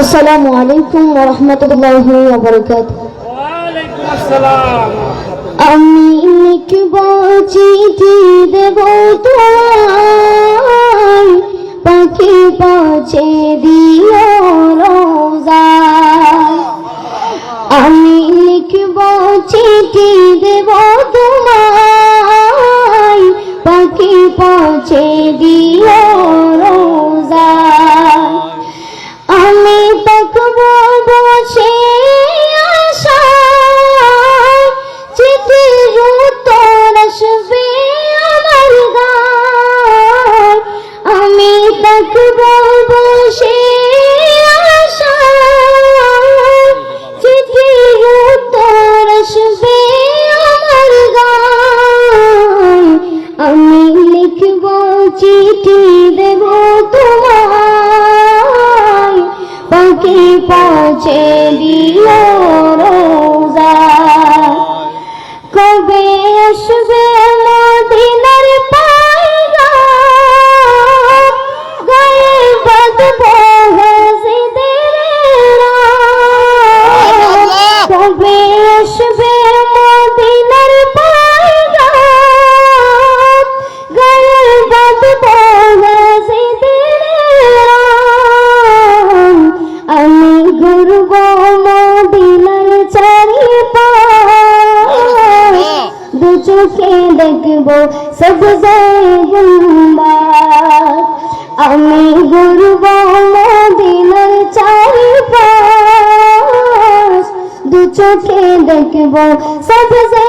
আসসালামু আলাইকুম ওয়া রাহমাতুল্লাহি ওয়া বারাকাতুহু। আসসালাম। আমি লিখব চিঠি দেব তোমায়। পাখি পৌঁছে দিও রোজা। আমি লিখব চিঠি দেব তোমায়। পাখি পৌঁছে দিও চিঠি দেব তোমায়। পাখি পৌঁছে দিও দেখব সবজে গুম্বাদ আমি ঘুরব মদিনার চারিপাশ। দু চোখে দেখব সবজে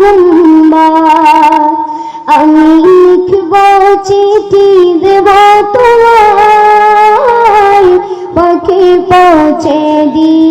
গুম্বাদ আমি লিখব চিঠি দেব তোমায়। পাখি পৌঁছে দিও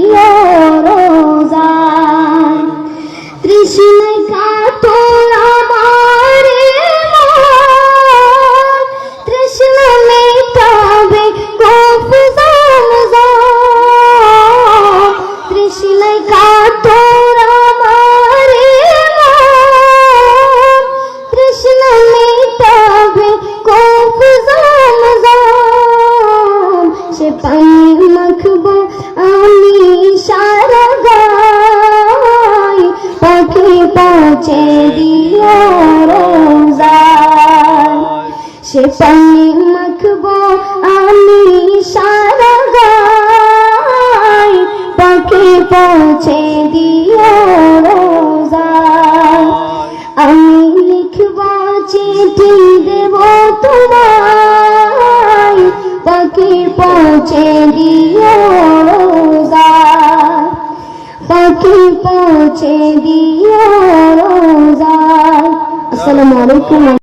সে পানি মাখবো আমি সারা গাই পাখি পৌঁছে দিও রোজায় আমি লিখব চিঠি দেব তোমায়। পাখি পৌঁছে দিও রোজায় পাখি পৌঁছে দিও রোজায় আসসালামু আলাইকুম।